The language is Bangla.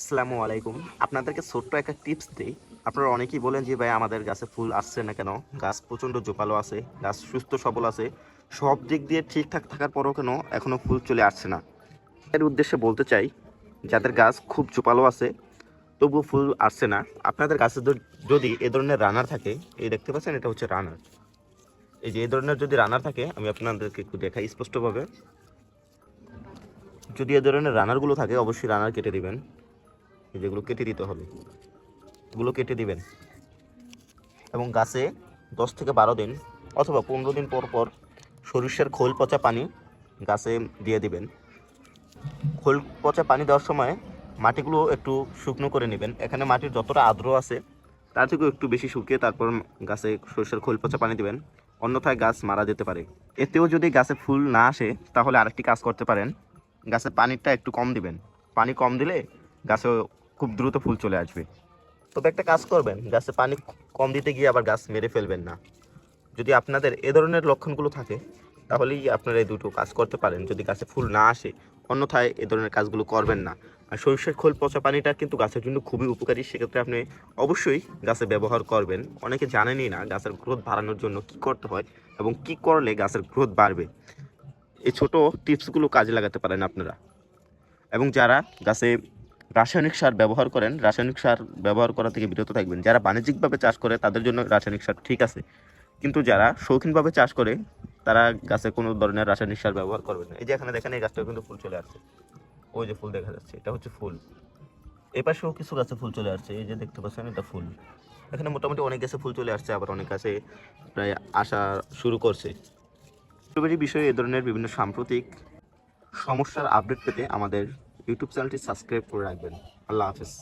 আসসালামু আলাইকুম। আপনাদেরকে ছোট্ট একটা টিপস দিই। আপনারা অনেকেই বলেন যে, ভাই, আমাদের গাছে ফুল আসছে না কেন? গাছ প্রচণ্ড জোপালো আছে, গাছ সুস্থ, সবল আছে। সব দিক দিয়ে ঠিকঠাক থাকার পরও কেন এখনও ফুল চলে আসছে না? এর উদ্দেশ্যে বলতে চাই, যাদের গাছ খুব জোপালো আছে, তবুও ফুল আসছে না। আপনাদের গাছে যদি এ ধরনের রানার থাকে, এই দেখতে পাচ্ছেন, এটা হচ্ছে রানার। এই যে, এ ধরনের যদি রানার থাকে, আমি আপনাদেরকে একটু দেখাই স্পষ্টভাবে। যদি এ ধরনের রানারগুলো থাকে, অবশ্যই রানার কেটে দিবেন। যেগুলো কেটে দিতে হবে। এগুলো কেটে দিবেন। এবং গাছে দশ থেকে বারো দিন অথবা পনেরো দিন পর পর সরিষার খোল পচা পানি গাছে দিয়ে দিবেন। খোল পচা পানি দেওয়ার সময় মাটিগুলো একটু শুকনো করে নেবেন। এখানে মাটির যতটা আর্দ্র আছে, তার থেকেও একটু বেশি শুকিয়ে তারপর গাছে সরিষার খোল পচা পানি দিবেন। অন্যথায় গাছ মারা যেতে পারে। এতেও যদি গাছে ফুল না আসে, তাহলে আরেকটি কাজ করতে পারেন। গাছে পানিটা একটু কম দিবেন। পানি কম দিলে গাছে খুব দ্রুত ফুল চলে আসবে। তবে একটা কাজ করবেন, গাছে পানি কম দিতে গিয়ে আবার গাছ মেরে ফেলবেন না। যদি আপনাদের এ ধরনের লক্ষণগুলো থাকে, তাহলেই আপনারা এই দুটো কাজ করতে পারেন। যদি গাছে ফুল না আসে, অন্যথায় এ ধরনের কাজগুলো করবেন না। আর সরিষার খোল, পচা পানিটা কিন্তু গাছের জন্য খুবই উপকারী। সেক্ষেত্রে আপনি অবশ্যই গাছে ব্যবহার করবেন। অনেকে জানেনই না গাছের গ্রোথ বাড়ানোর জন্য কি করতে হয় এবং কি করলে গাছের গ্রোথ বাড়বে। এই ছোট টিপসগুলো কাজে লাগাতে পারেন আপনারা। এবং যারা গাছে রাসায়নিক সার ব্যবহার করেন, রাসায়নিক সার ব্যবহার করা থেকে বিরত থাকবেন। যারা বাণিজ্যিকভাবে চাষ করে, তাদের জন্য রাসায়নিক সার ঠিক আছে। কিন্তু যারা শৌখিনভাবে চাষ করে, তারা গাছে কোনো ধরনের রাসায়নিক সার ব্যবহার করবে না। এই যে এখানে দেখেন, এই গাছটা কিন্তু ফুল চলে আসছে। ওই যে ফুল দেখা যাচ্ছে, এটা হচ্ছে ফুল। এ পাশেও কিছু গাছে ফুল চলে আসছে, এই যে দেখতে পাচ্ছেন, এটা ফুল। এখানে মোটামুটি অনেক গাছে ফুল চলে আসছে, আবার অনেক গাছে প্রায় আসা শুরু করছে। স্ট্রবেরি বিষয়ে এ ধরনের বিভিন্ন সাম্প্রতিক সমস্যার আপডেট পেতে আমাদের ইউটিউব চ্যানেলটি সাবস্ক্রাইব করে রাখবেন। আল্লাহ হাফেজ।